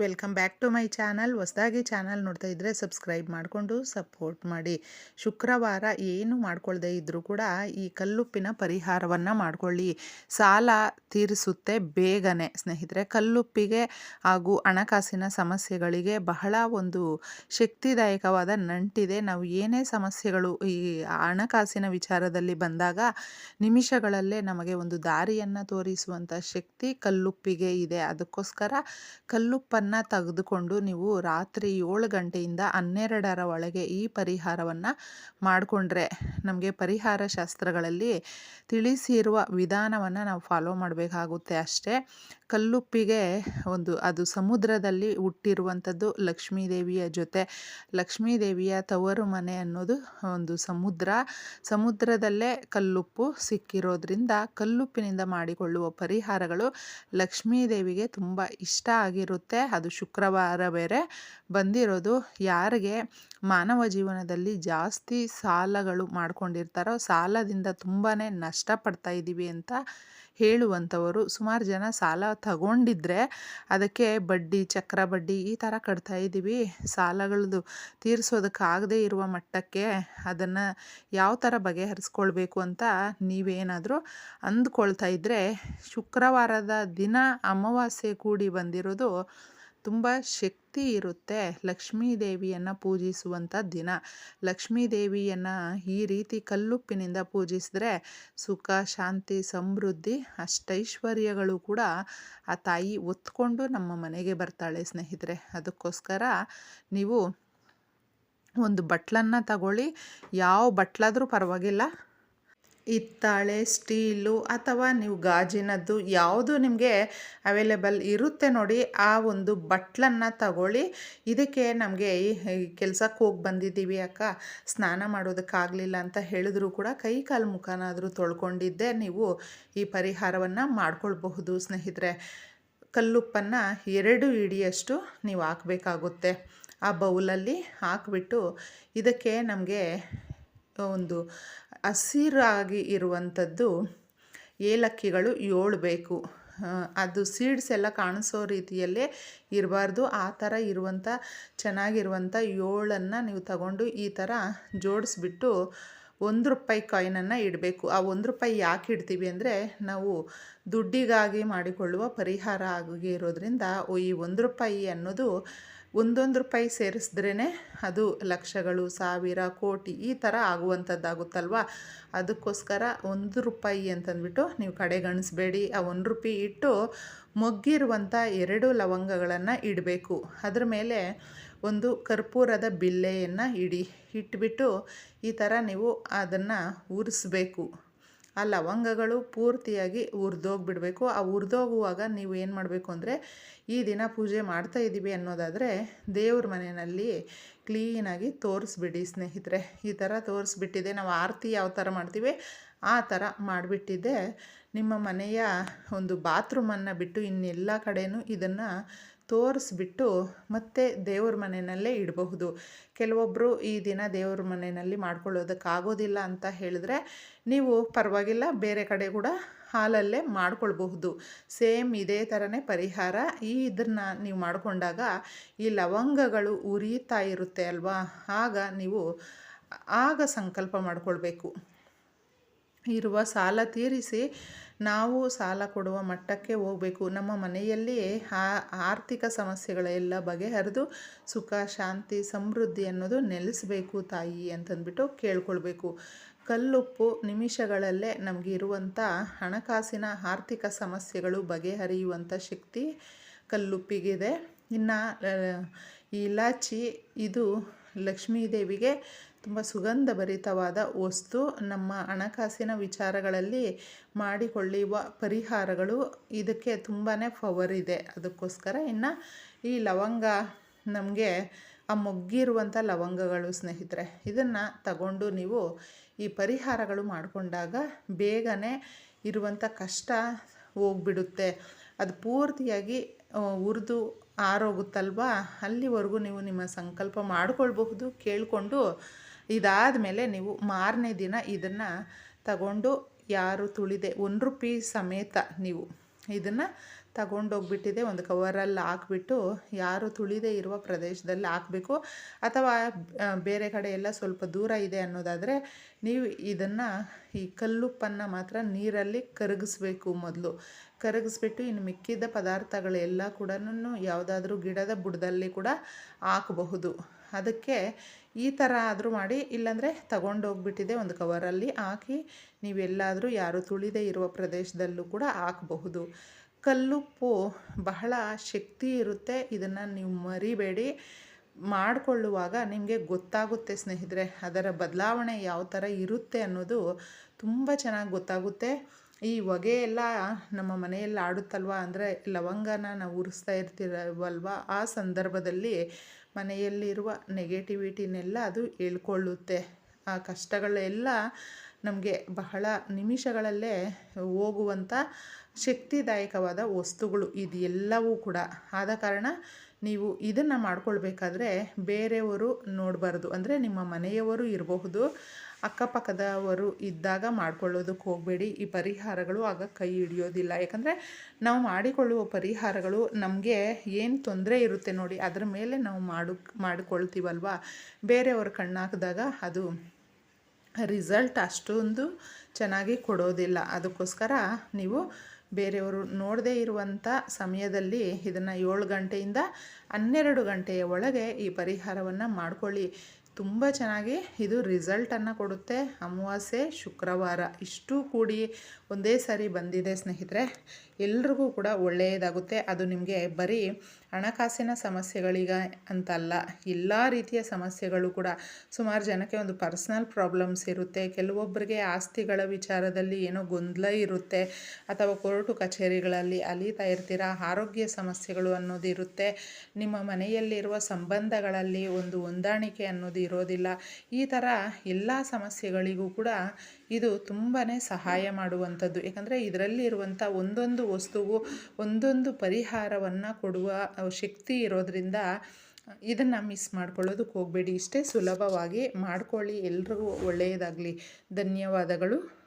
Welcome back to my channel. ಹೊಸದಾಗಿ channel ನೋಡ್ತಾ ಇದ್ದರೆ ಸಬ್ಸ್ಕ್ರೈಬ್ ಮಾಡಿಕೊಂಡು ಸಪೋರ್ಟ್ ಮಾಡಿ. ಶುಕ್ರವಾರ ಏನು ಮಾಡ್ಕೊಳ್ಳದೆ ಇದ್ದರೂ ಕೂಡ ಈ ಕಲ್ಲುಪ್ಪಿನ ಪರಿಹಾರವನ್ನು ಮಾಡಿಕೊಳ್ಳಿ. ಸಾಲ ತೀರಿಸುತ್ತೆ ಬೇಗನೆ. ಸ್ನೇಹಿತರೆ, ಕಲ್ಲುಪ್ಪಿಗೆ ಹಾಗೂ ಹಣಕಾಸಿನ ಸಮಸ್ಯೆಗಳಿಗೆ ಬಹಳ ಒಂದು ಶಕ್ತಿದಾಯಕವಾದ ನಂಟಿದೆ. ನಾವು ಏನೇ ಸಮಸ್ಯೆಗಳು ಈ ಹಣಕಾಸಿನ ವಿಚಾರದಲ್ಲಿ ಬಂದಾಗ ನಿಮಿಷಗಳಲ್ಲೇ ನಮಗೆ ಒಂದು ದಾರಿಯನ್ನು ತೋರಿಸುವಂಥ ಶಕ್ತಿ ಕಲ್ಲುಪ್ಪಿಗೆ ಇದೆ. ಅದಕ್ಕೋಸ್ಕರ ಕಲ್ಲುಪ್ಪನ್ನು ತೆಗೆದುಕೊಂಡು ನೀವು ರಾತ್ರಿ ಏಳು ಗಂಟೆಯಿಂದ ಹನ್ನೆರಡರ ಒಳಗೆ ಈ ಪರಿಹಾರವನ್ನು ಮಾಡಿಕೊಂಡ್ರೆ ನಮಗೆ ಪರಿಹಾರ ಶಾಸ್ತ್ರಗಳಲ್ಲಿ ತಿಳಿಸಿರುವ ವಿಧಾನವನ್ನು ನಾವು ಫಾಲೋ ಮಾಡಬೇಕಾಗುತ್ತೆ ಅಷ್ಟೇ. ಕಲ್ಲುಪ್ಪಿಗೆ ಒಂದು, ಅದು ಸಮುದ್ರದಲ್ಲಿ ಹುಟ್ಟಿರುವಂಥದ್ದು ಲಕ್ಷ್ಮೀದೇವಿಯ ಜೊತೆ. ಲಕ್ಷ್ಮೀದೇವಿಯ ತವರು ಮನೆ ಅನ್ನೋದು ಒಂದು ಸಮುದ್ರ. ಸಮುದ್ರದಲ್ಲೇ ಕಲ್ಲುಪ್ಪು ಸಿಕ್ಕಿರೋದ್ರಿಂದ ಕಲ್ಲುಪ್ಪಿನಿಂದ ಮಾಡಿಕೊಳ್ಳುವ ಪರಿಹಾರಗಳು ಲಕ್ಷ್ಮೀದೇವಿಗೆ ತುಂಬ ಇಷ್ಟ ಆಗಿರುತ್ತೆ. ಅದು ಶುಕ್ರವಾರ ಬೇರೆ ಬಂದಿರೋದು. ಯಾರಿಗೆ ಮಾನವ ಜೀವನದಲ್ಲಿ ಜಾಸ್ತಿ ಸಾಲಗಳು ಮಾಡ್ಕೊಂಡಿರ್ತಾರೋ ಸಾಲದಿಂದ ತುಂಬಾ ನಷ್ಟಪಡ್ತಾ ಇದ್ದೀವಿ ಅಂತ ಹೇಳುವಂಥವರು. ಸುಮಾರು ಜನ ಸಾಲ ತಗೊಂಡಿದ್ರೆ ಅದಕ್ಕೆ ಬಡ್ಡಿ, ಚಕ್ರ ಬಡ್ಡಿ ಈ ಥರ ಕಟ್ತಾ ಇದ್ದೀವಿ ಸಾಲಗಳದ್ದು ತೀರಿಸೋದಕ್ಕಾಗದೇ ಇರುವ ಮಟ್ಟಕ್ಕೆ ಅದನ್ನು ಯಾವ ಥರ ಬಗೆಹರಿಸ್ಕೊಳ್ಬೇಕು ಅಂತ ನೀವೇನಾದರೂ ಅಂದ್ಕೊಳ್ತಾ ಇದ್ದರೆ ಶುಕ್ರವಾರದ ದಿನ ಅಮಾವಾಸ್ಯೆ ಕೂಡಿ ಬಂದಿರೋದು ತುಂಬ ಶಕ್ತಿ ಇರುತ್ತೆ ಲಕ್ಷ್ಮೀ ದೇವಿಯನ್ನು ಪೂಜಿಸುವಂಥ ದಿನ. ಲಕ್ಷ್ಮೀ ದೇವಿಯನ್ನು ಈ ರೀತಿ ಕಲ್ಲುಪ್ಪಿನಿಂದ ಪೂಜಿಸಿದ್ರೆ ಸುಖ, ಶಾಂತಿ, ಸಮೃದ್ಧಿ, ಅಷ್ಟೈಶ್ವರ್ಯಗಳು ಕೂಡ ಆ ತಾಯಿ ಒತ್ಕೊಂಡು ನಮ್ಮ ಮನೆಗೆ ಬರ್ತಾಳೆ ಸ್ನೇಹಿತರೆ. ಅದಕ್ಕೋಸ್ಕರ ನೀವು ಒಂದು ಬಟ್ಲನ್ನು ತಗೊಳ್ಳಿ. ಯಾವ ಬಟ್ಲಾದರೂ ಪರವಾಗಿಲ್ಲ. ಹಿತ್ತಾಳೆ, ಸ್ಟೀಲು ಅಥವಾ ನೀವು ಗಾಜಿನದ್ದು ಯಾವುದು ನಿಮಗೆ ಅವೈಲೇಬಲ್ ಇರುತ್ತೆ ನೋಡಿ, ಆ ಒಂದು ಬಟ್ಲನ್ನು ತಗೊಳ್ಳಿ. ಇದಕ್ಕೆ ನಮಗೆ ಈ ಕೆಲಸಕ್ಕೆ ಹೋಗಿ ಬಂದಿದ್ದೀವಿ ಅಕ್ಕ. ಸ್ನಾನ ಮಾಡೋದಕ್ಕಾಗಲಿಲ್ಲ ಅಂತ ಹೇಳಿದ್ರು ಕೂಡ ಕೈ ಕಾಲು ಮುಖನಾದರೂ ತೊಳ್ಕೊಂಡಿದ್ದೆ. ನೀವು ಈ ಪರಿಹಾರವನ್ನು ಮಾಡ್ಕೊಳ್ಬಹುದು ಸ್ನೇಹಿತರೆ. ಕಲ್ಲುಪ್ಪನ್ನು ಎರಡು ಇಡಿಯಷ್ಟು ನೀವು ಹಾಕಬೇಕಾಗುತ್ತೆ. ಆ ಬೌಲಲ್ಲಿ ಹಾಕಿಬಿಟ್ಟು ಇದಕ್ಕೆ ನಮಗೆ ಒಂದು ಹಸಿರಾಗಿ ಇರುವಂಥದ್ದು ಏಲಕ್ಕಿಗಳು ಏಳು ಬೇಕು. ಅದು ಸೀಡ್ಸ್ ಎಲ್ಲ ಕಾಣಿಸೋ ರೀತಿಯಲ್ಲೇ ಇರಬಾರ್ದು. ಆ ಥರ ಇರುವಂಥ, ಚೆನ್ನಾಗಿರುವಂಥ ಏಳನ್ನು ನೀವು ತಗೊಂಡು ಈ ಥರ ಜೋಡಿಸ್ಬಿಟ್ಟು ಒಂದು ರೂಪಾಯಿ ಕಾಯಿನನ್ನು ಇಡಬೇಕು. ಆ ಒಂದು ರೂಪಾಯಿ ಯಾಕೆ ಇಡ್ತೀವಿ ಅಂದರೆ, ನಾವು ದುಡ್ಡಿಗಾಗಿ ಮಾಡಿಕೊಳ್ಳುವ ಪರಿಹಾರ ಆಗಿ ಇರೋದ್ರಿಂದ ಈ ಒಂದು ರೂಪಾಯಿ ಅನ್ನೋದು ಒಂದೊಂದು ರೂಪಾಯಿ ಸೇರಿಸಿದ್ರೇ ಅದು ಲಕ್ಷಗಳು, ಸಾವಿರ, ಕೋಟಿ ಈ ಥರ ಆಗುವಂಥದ್ದಾಗುತ್ತಲ್ವ? ಅದಕ್ಕೋಸ್ಕರ ಒಂದು ರೂಪಾಯಿ ಅಂತಂದ್ಬಿಟ್ಟು ನೀವು ಕಡೆಗಣಿಸ್ಬೇಡಿ. ಆ ಒಂದು ರೂಪಾಯಿ ಇಟ್ಟು ಮೊಗ್ಗಿರುವಂಥ ಎರಡು ಲವಂಗಗಳನ್ನು ಇಡಬೇಕು. ಅದ್ರ ಮೇಲೆ ಒಂದು ಕರ್ಪೂರದ ಬಿಲ್ಲೆಯನ್ನು ಇಡಿ, ಇಟ್ಬಿಟ್ಟು ಈ ಥರ ನೀವು ಅದನ್ನು ಉರಿಸ್ಬೇಕು. ಆ ಲವಂಗಗಳು ಪೂರ್ತಿಯಾಗಿ ಹುರಿದೋಗ್ಬಿಡಬೇಕು ಆ ಹುರಿದೋಗುವಾಗ ನೀವು ಏನು ಮಾಡಬೇಕು ಅಂದರೆ, ಈ ದಿನ ಪೂಜೆ ಮಾಡ್ತಾ ಇದ್ದೀವಿ ಅನ್ನೋದಾದರೆ, ದೇವ್ರ ಮನೆಯಲ್ಲಿ ಕ್ಲೀನಾಗಿ ತೋರಿಸ್ಬಿಡಿ ಸ್ನೇಹಿತರೆ. ಈ ಥರ ತೋರಿಸ್ಬಿಟ್ಟಿದೆ. ನಾವು ಆರತಿ ಯಾವ ಥರ ಮಾಡ್ತೀವಿ, ಆ ಥರ ಮಾಡಿಬಿಟ್ಟಿದ್ದೆ ನಿಮ್ಮ ಮನೆಯ ಒಂದು ಬಾತ್ರೂಮನ್ನು ಬಿಟ್ಟು ಇನ್ನೆಲ್ಲ ಕಡೆಯೂ ಇದನ್ನು ತೋರಿಸ್ಬಿಟ್ಟು ಮತ್ತೆ ದೇವ್ರ ಮನೆಯಲ್ಲೇ ಇಡಬಹುದು. ಕೆಲವೊಬ್ಬರು ಈ ದಿನ ದೇವ್ರ ಮನೆಯಲ್ಲಿ ಮಾಡ್ಕೊಳ್ಳೋದಕ್ಕಾಗೋದಿಲ್ಲ ಅಂತ ಹೇಳಿದ್ರೆ ನೀವು ಪರವಾಗಿಲ್ಲ, ಬೇರೆ ಕಡೆ ಕೂಡ ಹಾಲಲ್ಲೇ ಮಾಡ್ಕೊಳ್ಬಹುದು. ಸೇಮ್ ಇದೇ ಥರನೇ ಪರಿಹಾರ. ಈ ಇದನ್ನು ನೀವು ಮಾಡಿಕೊಂಡಾಗ ಈ ಲವಂಗಗಳು ಉರಿಯುತ್ತಾ ಇರುತ್ತೆ ಅಲ್ವಾ? ಆಗ ನೀವು, ಆಗ ಸಂಕಲ್ಪ ಮಾಡಿಕೊಳ್ಬೇಕು. ಇರುವ ಸಾಲ ತೀರಿಸಿ ನಾವು ಸಾಲ ಕೊಡುವ ಮಟ್ಟಕ್ಕೆ ಹೋಗಬೇಕು. ನಮ್ಮ ಮನೆಯಲ್ಲಿ ಆರ್ಥಿಕ ಸಮಸ್ಯೆಗಳೆಲ್ಲ ಬಗೆಹರಿದು ಸುಖ, ಶಾಂತಿ, ಸಮೃದ್ಧಿ ಅನ್ನೋದು ನೆಲೆಸಬೇಕು ತಾಯಿ ಅಂತಂದ್ಬಿಟ್ಟು ಕೇಳ್ಕೊಳ್ಬೇಕು. ಕಲ್ಲುಪ್ಪು ನಿಮಿಷಗಳಲ್ಲೇ ನಮಗೆ ಇರುವಂಥ ಹಣಕಾಸಿನ ಆರ್ಥಿಕ ಸಮಸ್ಯೆಗಳು ಬಗೆಹರಿಯುವಂಥ ಶಕ್ತಿ ಕಲ್ಲುಪ್ಪಿಗಿದೆ. ಇನ್ನು ಇಲಾಚಿ, ಇದು ಲಕ್ಷ್ಮೀದೇವಿಗೆ ತುಂಬ ಸುಗಂಧಭರಿತವಾದ ವಸ್ತು. ನಮ್ಮ ಹಣಕಾಸಿನ ವಿಚಾರಗಳಲ್ಲಿ ಮಾಡಿಕೊಳ್ಳುವ ಪರಿಹಾರಗಳು ಇದಕ್ಕೆ ತುಂಬಾ ಪವರ್ ಇದೆ. ಅದಕ್ಕೋಸ್ಕರ ಇನ್ನು ಈ ಲವಂಗ ನಮಗೆ ಆ ಮೊಗ್ಗಿರುವಂಥ ಲವಂಗಗಳು ಸ್ನೇಹಿತರೆ, ಇದನ್ನು ತಗೊಂಡು ನೀವು ಈ ಪರಿಹಾರಗಳು ಮಾಡಿಕೊಂಡಾಗ ಬೇಗನೆ ಇರುವಂಥ ಕಷ್ಟ ಹೋಗ್ಬಿಡುತ್ತೆ. ಅದು ಪೂರ್ತಿಯಾಗಿ ಉರಿದು ಆರೋಗುತ್ತಲ್ವಾ? ಅಲ್ಲಿವರೆಗೂ ನೀವು ನಿಮ್ಮ ಸಂಕಲ್ಪ ಮಾಡಿಕೊಳ್ಬಹುದು, ಕೇಳಿಕೊಂಡು ಇದಾದ ಮೇಲೆ ನೀವು ಮಾರನೇ ದಿನ ಇದನ್ನು ತಗೊಂಡು ಯಾರು ತುಳಿದೆ ಒಂದು ರೂಪಿ ಸಮೇತ ನೀವು ಇದನ್ನು ತಗೊಂಡೋಗ್ಬಿಟ್ಟಿದೆ, ಒಂದು ಕವರಲ್ಲಿ ಹಾಕ್ಬಿಟ್ಟು ಯಾರು ತುಳಿದೇ ಇರುವ ಪ್ರದೇಶದಲ್ಲಿ ಹಾಕಬೇಕು. ಅಥವಾ ಬೇರೆ ಕಡೆ ಎಲ್ಲ ಸ್ವಲ್ಪ ದೂರ ಇದೆ ಅನ್ನೋದಾದರೆ ನೀವು ಇದನ್ನು ಈ ಕಲ್ಲುಪ್ಪನ್ನು ಮಾತ್ರ ನೀರಲ್ಲಿ ಕರಗಿಸ್ಬೇಕು ಮೊದಲು. ಕರಗಿಸ್ಬಿಟ್ಟು ಇನ್ನು ಮಿಕ್ಕಿದ ಪದಾರ್ಥಗಳೆಲ್ಲ ಕೂಡ ಯಾವುದಾದ್ರೂ ಗಿಡದ ಬುಡದಲ್ಲಿ ಕೂಡ ಹಾಕಬಹುದು. ಅದಕ್ಕೆ ಈ ಥರ ಆದರೂ ಮಾಡಿ, ಇಲ್ಲಾಂದರೆ ತಗೊಂಡೋಗ್ಬಿಟ್ಟಿದೆ ಒಂದು ಕವರಲ್ಲಿ ಹಾಕಿ, ನೀವೆಲ್ಲಾದರೂ ಯಾರು ತುಳಿದೇ ಇರುವ ಪ್ರದೇಶದಲ್ಲೂ ಕೂಡ ಹಾಕಬಹುದು. ಕಲ್ಲುಪ್ಪು ಬಹಳ ಶಕ್ತಿ ಇರುತ್ತೆ, ಇದನ್ನು ನೀವು ಮರಿಬೇಡಿ. ಮಾಡಿಕೊಳ್ಳುವಾಗ ನಿಮಗೆ ಗೊತ್ತಾಗುತ್ತೆ ಸ್ನೇಹಿತರೆ, ಅದರ ಬದಲಾವಣೆ ಯಾವ ಥರ ಇರುತ್ತೆ ಅನ್ನೋದು ತುಂಬ ಚೆನ್ನಾಗಿ ಗೊತ್ತಾಗುತ್ತೆ. ಈ ಹೊಗೆ ಎಲ್ಲ ನಮ್ಮ ಮನೆಯಲ್ಲಿ ಆಡುತ್ತಲ್ವ? ಅಂದರೆ ಲವಂಗನ ನಾವು ಉರಿಸ್ತಾ ಇರ್ತೀರಲ್ವ? ಆ ಸಂದರ್ಭದಲ್ಲಿ ಮನೆಯಲ್ಲಿರುವ ನೆಗೆಟಿವಿಟಿನೆಲ್ಲ ಅದು ಹೇಳ್ಕೊಳ್ಳುತ್ತೆ. ಆ ಕಷ್ಟಗಳೆಲ್ಲ ನಮಗೆ ಬಹಳ ನಿಮಿಷಗಳಲ್ಲೇ ಹೋಗುವಂಥ ಶಕ್ತಿದಾಯಕವಾದ ವಸ್ತುಗಳು ಇದು ಎಲ್ಲವೂ ಕೂಡ. ಆದ ಕಾರಣ ನೀವು ಇದನ್ನು ಮಾಡ್ಕೊಳ್ಬೇಕಾದ್ರೆ ಬೇರೆಯವರು ನೋಡಬಾರ್ದು. ಅಂದರೆ ನಿಮ್ಮ ಮನೆಯವರು ಇರಬಹುದು. ಅಕ್ಕಪಕ್ಕದವರು ಇದ್ದಾಗ ಮಾಡ್ಕೊಳ್ಳೋದಕ್ಕೆ ಹೋಗಬೇಡಿ. ಈ ಪರಿಹಾರಗಳು ಆಗ ಕೈ ಹಿಡಿಯೋದಿಲ್ಲ. ಯಾಕಂದರೆ ನಾವು ಮಾಡಿಕೊಳ್ಳುವ ಪರಿಹಾರಗಳು ನಮಗೆ ಏನು ತೊಂದರೆ ಇರುತ್ತೆ ನೋಡಿ, ಅದರ ಮೇಲೆ ನಾವು ಮಾಡು, ಮಾಡಿಕೊಳ್ತೀವಲ್ವ? ಬೇರೆಯವ್ರ ಕಣ್ಣಾಕಿದಾಗ ಅದು ರಿಸಲ್ಟ್ ಅಷ್ಟೊಂದು ಚೆನ್ನಾಗಿ ಕೊಡೋದಿಲ್ಲ. ಅದಕ್ಕೋಸ್ಕರ ನೀವು ಬೇರೆಯವರು ನೋಡದೇ ಇರುವಂಥ ಸಮಯದಲ್ಲಿ ಇದನ್ನು ಏಳು ಗಂಟೆಯಿಂದ ಹನ್ನೆರಡು ಗಂಟೆಯ ಒಳಗೆ ಈ ಪರಿಹಾರವನ್ನು ಮಾಡ್ಕೊಳ್ಳಿ. ತುಂಬ ಚೆನ್ನಾಗಿ ಇದು ರಿಸಲ್ಟನ್ನು ಕೊಡುತ್ತೆ. ಅಮಾವಾಸ್ಯೆ ಶುಕ್ರವಾರ ಇಷ್ಟು ಕೂಡಿ ಒಂದೇ ಸಾರಿ ಬಂದಿದೆ ಸ್ನೇಹಿತರೆ, ಎಲ್ರಿಗೂ ಕೂಡ ಒಳ್ಳೆಯದಾಗುತ್ತೆ. ಅದು ನಿಮಗೆ ಬರೀ ಹಣಕಾಸಿನ ಸಮಸ್ಯೆಗಳಿಗ ಅಂತಲ್ಲ, ಎಲ್ಲ ರೀತಿಯ ಸಮಸ್ಯೆಗಳು ಕೂಡ ಸುಮಾರು ಜನಕ್ಕೆ ಒಂದು ಪರ್ಸ್ನಲ್ ಪ್ರಾಬ್ಲಮ್ಸ್ ಇರುತ್ತೆ. ಕೆಲವೊಬ್ಬರಿಗೆ ಆಸ್ತಿಗಳ ವಿಚಾರದಲ್ಲಿ ಏನೋ ಗೊಂದಲ ಇರುತ್ತೆ ಅಥವಾ ಕೋರ್ಟು ಕಚೇರಿಗಳಲ್ಲಿ ಅಲೀತಾ ಇರ್ತೀರ, ಆರೋಗ್ಯ ಸಮಸ್ಯೆಗಳು ಅನ್ನೋದು ಇರುತ್ತೆ. ನಿಮ್ಮ ಮನೆಯಲ್ಲಿರುವ ಸಂಬಂಧಗಳಲ್ಲಿ ಒಂದು ಹೊಂದಾಣಿಕೆ ಅನ್ನೋದು ಇರೋದಿಲ್ಲ. ಈ ಥರ ಎಲ್ಲ ಸಮಸ್ಯೆಗಳಿಗೂ ಕೂಡ ಇದು ತುಂಬಾ ಸಹಾಯ ಮಾಡುವಂಥದ್ದು. ಯಾಕಂದರೆ ಇದರಲ್ಲಿ ಇರುವಂಥ ಒಂದೊಂದು ವಸ್ತುವು, ಒಂದೊಂದು ಪರಿಹಾರವನ್ನು ಕೊಡುವ ಶಕ್ತಿ ಇರೋದರಿಂದ ಇದನ್ನು ಮಿಸ್ ಮಾಡ್ಕೊಳ್ಳೋದಕ್ಕೆ ಹೋಗಬೇಡಿ. ಇಷ್ಟೇ ಸುಲಭವಾಗಿ ಮಾಡ್ಕೊಳ್ಳಿ. ಎಲ್ರಿಗೂ ಒಳ್ಳೆಯದಾಗಲಿ. ಧನ್ಯವಾದಗಳು.